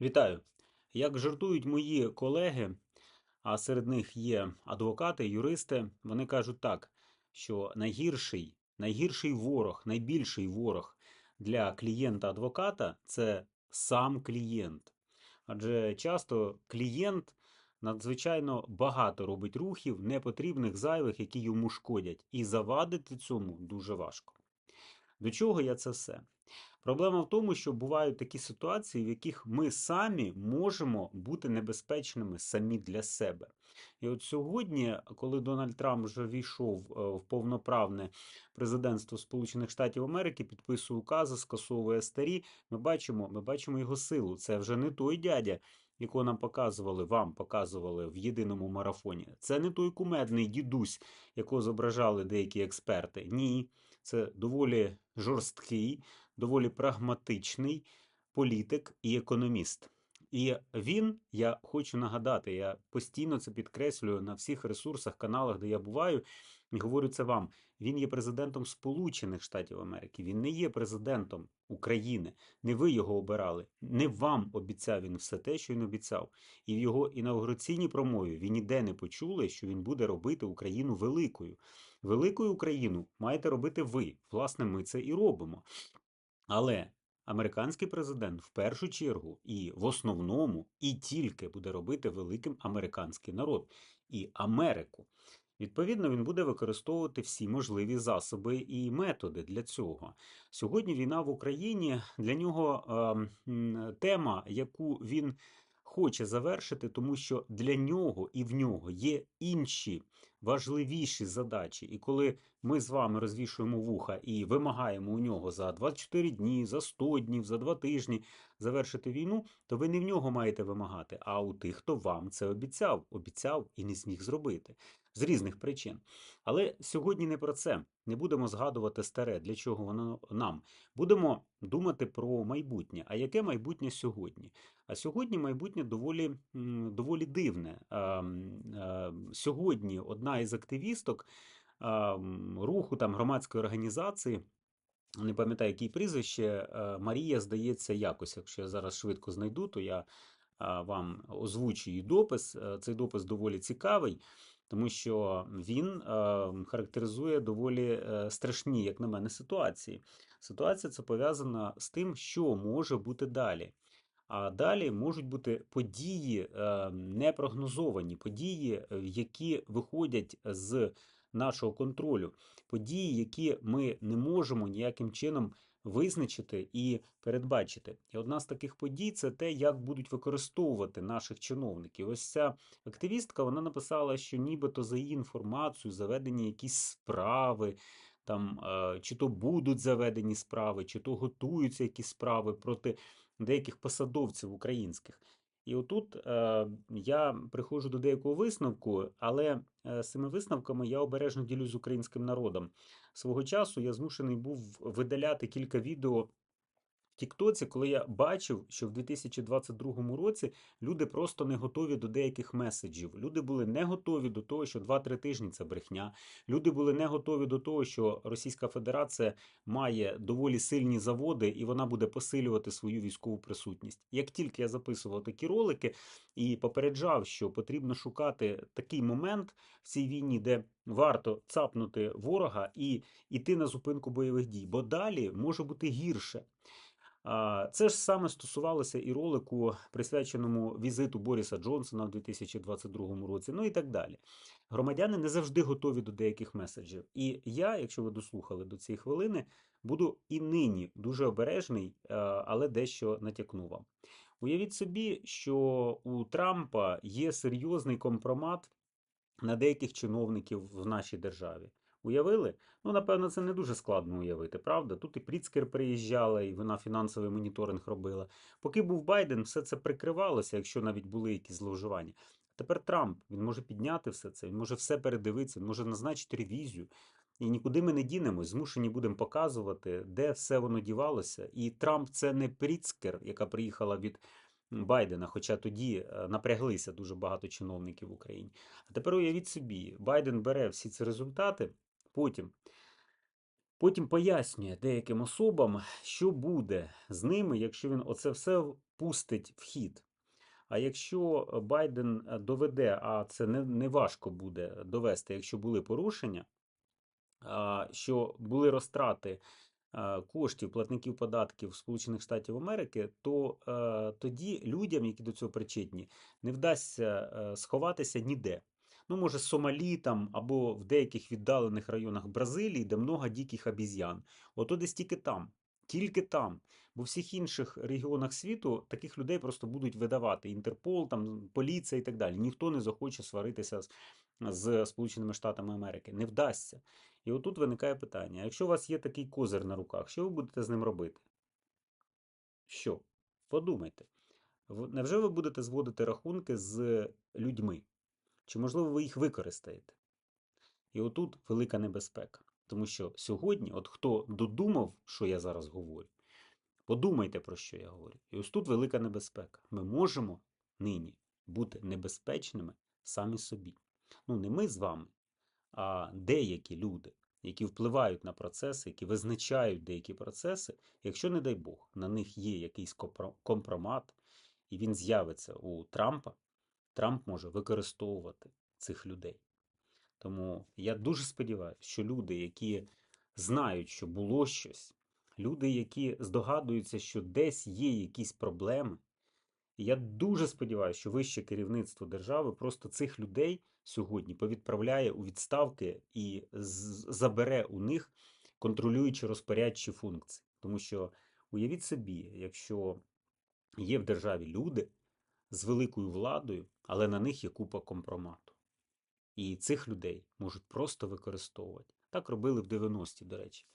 Вітаю! Як жартують мої колеги, а серед них є адвокати, юристи, вони кажуть так, що найгірший, найгірший ворог, найбільший ворог для клієнта-адвоката це сам клієнт. Адже часто клієнт надзвичайно багато робить рухів, непотрібних, зайвих, які йому шкодять, і завадити цьому дуже важко. До чого я це все? Проблема в тому, що бувають такі ситуації, в яких ми самі можемо бути небезпечними самі для себе. І от сьогодні, коли Дональд Трамп вже війшов е, в повноправне президентство Сполучених Штатів Америки, підписує укази, скасовує старі, ми бачимо, ми бачимо його силу. Це вже не той дядя. Якого нам показували, вам показували в єдиному марафоні. Це не той кумедний дідусь, якого зображали деякі експерти. Ні, це доволі жорсткий, доволі прагматичний політик і економіст. І він, я хочу нагадати, я постійно це підкреслюю на всіх ресурсах, каналах, де я буваю, і говорю це вам. Він є президентом Сполучених Штатів Америки. Він не є президентом України. Не ви його обирали. Не вам обіцяв він все те, що він обіцяв. І в його інаугураційній промові він ніде не почули, що він буде робити Україну великою. Великою Україну маєте робити ви. Власне, ми це і робимо. Але американський президент в першу чергу і в основному і тільки буде робити великим американський народ і Америку. Відповідно, він буде використовувати всі можливі засоби і методи для цього. Сьогодні війна в Україні для нього е, тема, яку він хоче завершити, тому що для нього і в нього є інші важливіші задачі. І коли ми з вами розвішуємо вуха і вимагаємо у нього за 24 дні, за 100 днів, за 2 тижні завершити війну, то ви не в нього маєте вимагати, а у тих, хто вам це обіцяв, обіцяв і не зміг зробити з різних причин. Але сьогодні не про це. Не будемо згадувати старе, для чого воно нам. Будемо думати про майбутнє. А яке майбутнє сьогодні? А сьогодні майбутнє доволі доволі дивне. Сьогодні одна із активісток руху там громадської організації. Не пам'ятаю, який прізвище Марія, здається, якось. Якщо я зараз швидко знайду, то я вам озвучу її допис. Е, цей допис доволі цікавий тому що він е, характеризує доволі е, страшні, як на мене, ситуації. Ситуація це пов'язана з тим, що може бути далі. А далі можуть бути події е, непрогнозовані, події, які виходять з нашого контролю, події, які ми не можемо ніяким чином визначити і передбачити. І одна з таких подій це те, як будуть використовувати наших чиновників. Ось ця активістка вона написала, що нібито за її інформацію заведені якісь справи. Там е, чи то будуть заведені справи, чи то готуються якісь справи проти деяких посадовців українських. І отут е, я приходжу до деякого висновку, але е, з цими висновками я обережно ділюсь з українським народом. Свого часу я змушений був видаляти кілька відео Тіктоці, коли я бачив, що в 2022 році люди просто не готові до деяких меседжів. Люди були не готові до того, що 2-3 тижні це брехня. Люди були не готові до того, що Російська Федерація має доволі сильні заводи і вона буде посилювати свою військову присутність. Як тільки я записував такі ролики і попереджав, що потрібно шукати такий момент в цій війні, де варто цапнути ворога і йти на зупинку бойових дій, бо далі може бути гірше. Це ж саме стосувалося і ролику, присвяченому візиту Боріса Джонсона в 2022 році, ну і так далі. Громадяни не завжди готові до деяких меседжів. І я, якщо ви дослухали до цієї хвилини, буду і нині дуже обережний, але дещо натякну вам. Уявіть собі, що у Трампа є серйозний компромат на деяких чиновників в нашій державі. Уявили? Ну, напевно, це не дуже складно уявити, правда? Тут і Пріцкер приїжджала, і вона фінансовий моніторинг робила. Поки був Байден, все це прикривалося, якщо навіть були якісь зловживання. Тепер Трамп він може підняти все це, він може все передивитися, він може назначити ревізію. І нікуди ми не дінемось, змушені будемо показувати, де все воно дівалося. І Трамп це не Пріцкер, яка приїхала від Байдена, хоча тоді е, напряглися дуже багато чиновників в Україні. А тепер уявіть собі, Байден бере всі ці результати. Потім потім пояснює деяким особам, що буде з ними, якщо він оце все пустить в хід. А якщо Байден е, доведе, а це не, не важко буде довести, якщо були порушення, що були розтрати а, коштів платників податків Сполучених Штатів Америки, то е, тоді людям, які до цього причетні, не вдасться е, сховатися ніде. Ну, може, Сомалі там або в деяких віддалених районах Бразилії, де много диких обіз'ян. Ото десь тільки там, тільки там. Бо в всіх інших регіонах світу таких людей просто будуть видавати. Інтерпол, там, поліція і так далі. Ніхто не захоче сваритися з, з Сполученими Штатами Америки. Не вдасться. І отут виникає питання: якщо у вас є такий козир на руках, що ви будете з ним робити? Що? Подумайте. Невже ви будете зводити рахунки з людьми? Чи, можливо, ви їх використаєте? І отут велика небезпека. Тому що сьогодні, от хто додумав, що я зараз говорю, подумайте, про що я говорю. І ось тут велика небезпека. Ми можемо нині бути небезпечними самі собі. Ну, не ми з вами, а деякі люди, які впливають на процеси, які визначають деякі процеси, якщо, не дай Бог, на них є якийсь компромат, і він з'явиться у Трампа, Трамп може використовувати цих людей. Тому я дуже сподіваюся, що люди, які знають, що було щось, люди, які здогадуються, що десь є якісь проблеми, я дуже сподіваюся, що вище керівництво держави просто цих людей сьогодні повідправляє у відставки і забере у них контролюючі розпорядчі функції. Тому що уявіть собі, якщо є в державі люди з великою владою, але на них є купа компромату. І цих людей можуть просто використовувати. Так робили в 90-ті, до речі.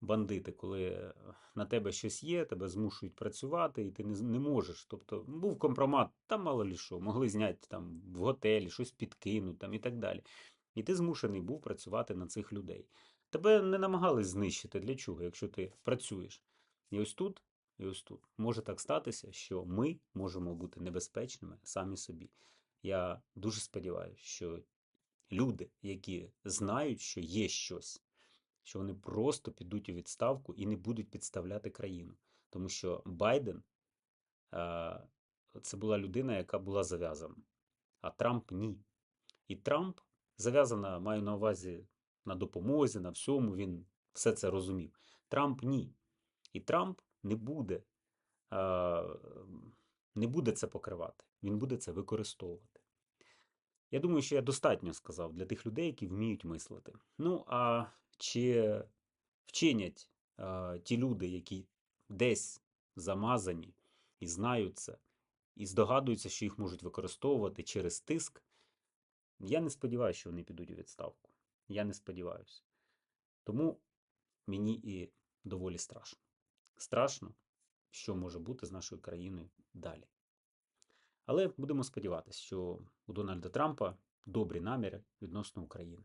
Бандити, коли е, на тебе щось є, тебе змушують працювати, і ти не, не можеш. Тобто був компромат, там мало лі що, могли зняти там в готелі, щось підкинуть там, і так далі. І ти змушений був працювати на цих людей. Тебе не намагались знищити для чого, якщо ти працюєш. І ось тут, і ось тут може так статися, що ми можемо бути небезпечними самі собі. Я дуже сподіваюся, що люди, які знають, що є щось, що вони просто підуть у відставку і не будуть підставляти країну. Тому що Байден це була людина, яка була зав'язана, а Трамп ні. І Трамп зав'язана, маю на увазі на допомозі, на всьому, він все це розумів. Трамп ні. І Трамп не буде, е, не буде це покривати, він буде це використовувати. Я думаю, що я достатньо сказав для тих людей, які вміють мислити. Ну, а чи вчинять ті люди, які десь замазані і знають це, і здогадуються, що їх можуть використовувати через тиск, я не сподіваюся, що вони підуть у відставку. Я не сподіваюся. Тому мені і доволі страшно. Страшно, що може бути з нашою країною далі. Але будемо сподіватися, що у Дональда Трампа добрі наміри відносно України.